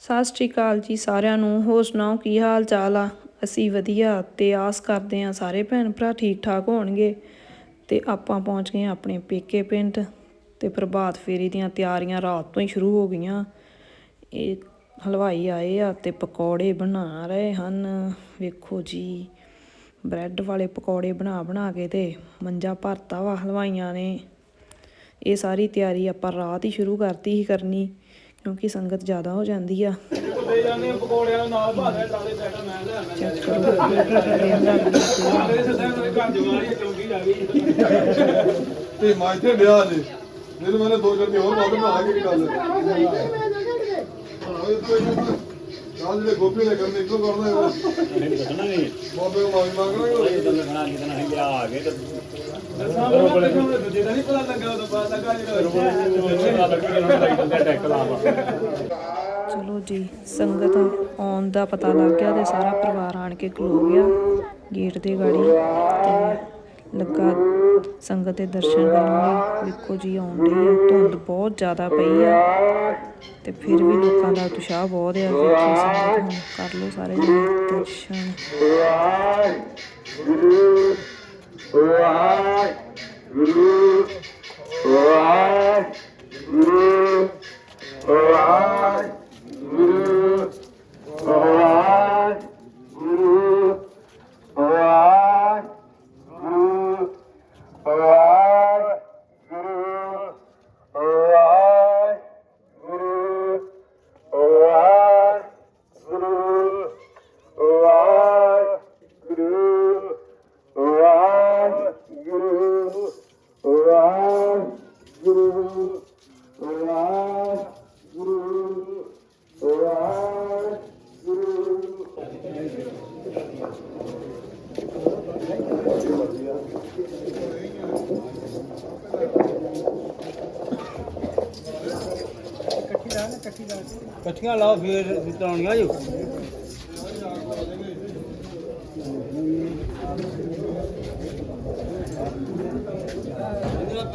ਸਤਿ ਸ਼੍ਰੀ ਅਕਾਲ ਜੀ ਸਾਰਿਆਂ ਨੂੰ। ਹੋਰ ਸੁਣਾਓ, ਕੀ ਹਾਲ ਚਾਲ ਆ? ਅਸੀਂ ਵਧੀਆ ਤੇ ਆਸ ਕਰਦੇ ਆ ਸਾਰੇ ਭੈਣ ਭਰਾ ਠੀਕ ਠਾਕ ਹੋਣਗੇ। ਤੇ ਆਪਾਂ ਪਹੁੰਚ ਗਏ ਆਪਣੇ ਪੇਕੇ ਪਿੰਡ ਤੇ ਪ੍ਰਭਾਤ ਫੇਰੀ ਦੀਆਂ ਤਿਆਰੀਆਂ ਰਾਤ ਤੋਂ ਹੀ ਸ਼ੁਰੂ ਹੋ ਗਈਆਂ। ਇਹ ਹਲਵਾਈ ਆਏ ਆ ਤੇ ਪਕੌੜੇ ਬਣਾ ਰਹੇ ਹਨ। ਵੇਖੋ ਜੀ, ਬ੍ਰੈਡ ਵਾਲੇ ਪਕੌੜੇ ਬਣਾ ਬਣਾ ਕੇ ਤੇ ਮੰਜਾ ਭਰਤਾ ਵਾ ਹਲਵਾਈਆਂ ਨੇ। ਇਹ ਸਾਰੀ ਤਿਆਰੀ ਆਪਾਂ ਰਾਤ ਹੀ ਸ਼ੁਰੂ ਕਰਤੀ ਹੀ ਕਰਨੀ। ਕਿਉਂਕਿ ਸੰਗਤ ਜ਼ਿਆਦਾ ਹੋ ਜਾਂਦੀ ਆ। ਆ ਤੇ ਮਾਝੇ ਵਿਆਹ ਨੇ ਮੈਨੂੰ ਮੈਨੇ ਦੋ ਜਣ ਹੋਰ ਬਾਅਦ ਬਣਾ ਕੇ ਗੱਲ ਕੱਲ ਜਿਹੜੇ ਗੋਪੀ ਨੇ ਕਰਨੇ ਇੱਕੋ ਕਰਦਾ ਹੈ ਨਹੀਂ ਦੱਸਣਾ ਨਹੀਂ। ਬਾਬੇ ਨੂੰ ਮਾਫੀ ਮੰਗ ਰਿਹਾ ਇਹ ਤਾਂ ਲੱਗਣਾ ਨਹੀਂ ਤਾਂ ਨਹੀਂ ਵਿਆਹ ਆ ਗਏ ਤੇ ਸਾਹਮਣੇ ਕੋਲੇ ਦੂਜੇ ਦਾ ਨਹੀਂ ਪਤਾ ਲੱਗਾ ਉਦੋਂ ਬਾਅਦ ਲੱਗਾ ਜਿਹੜਾ ਟੈਕ ਲਾ ਚਲੋ ਜੀ ਸੰਗਤ ਆਉਣ ਦਾ ਪਤਾ ਲੱਗ ਗਿਆ ਤੇ ਸਾਰਾ ਪਰਿਵਾਰ ਆਣ ਕੇ ਖਲੋ ਗਿਆ ਗੇਟ ਦੇ ਗਾੜੀ ਤੇ ਲੱਗਾ ਸੰਗਤ ਦੇ ਦਰਸ਼ਨ ਕਰਨ ਲਈ ਵੇਖੋ ਜੀ ਆਉਣ ਡਈ ਆ ਧੁੰਦ ਬਹੁਤ ਜ਼ਿਆਦਾ ਪਈ ਆ ਤੇ ਫਿਰ ਵੀ ਲੋਕਾਂ ਦਾ ਉਤਸ਼ਾਹ ਬਹੁਤ ਆ ਵੇਖੋ ਸੰਗਤ ਹੁਣ ਕਰ ਲਓ ਸਾਰੇ ਜਣੇ ਦਰਸ਼ਨ ਇਕੱਠੀਆਂ ਲਾਓ ਫੇਰ ਜਿਤਾਉਣੀਆਂ ਜੋ।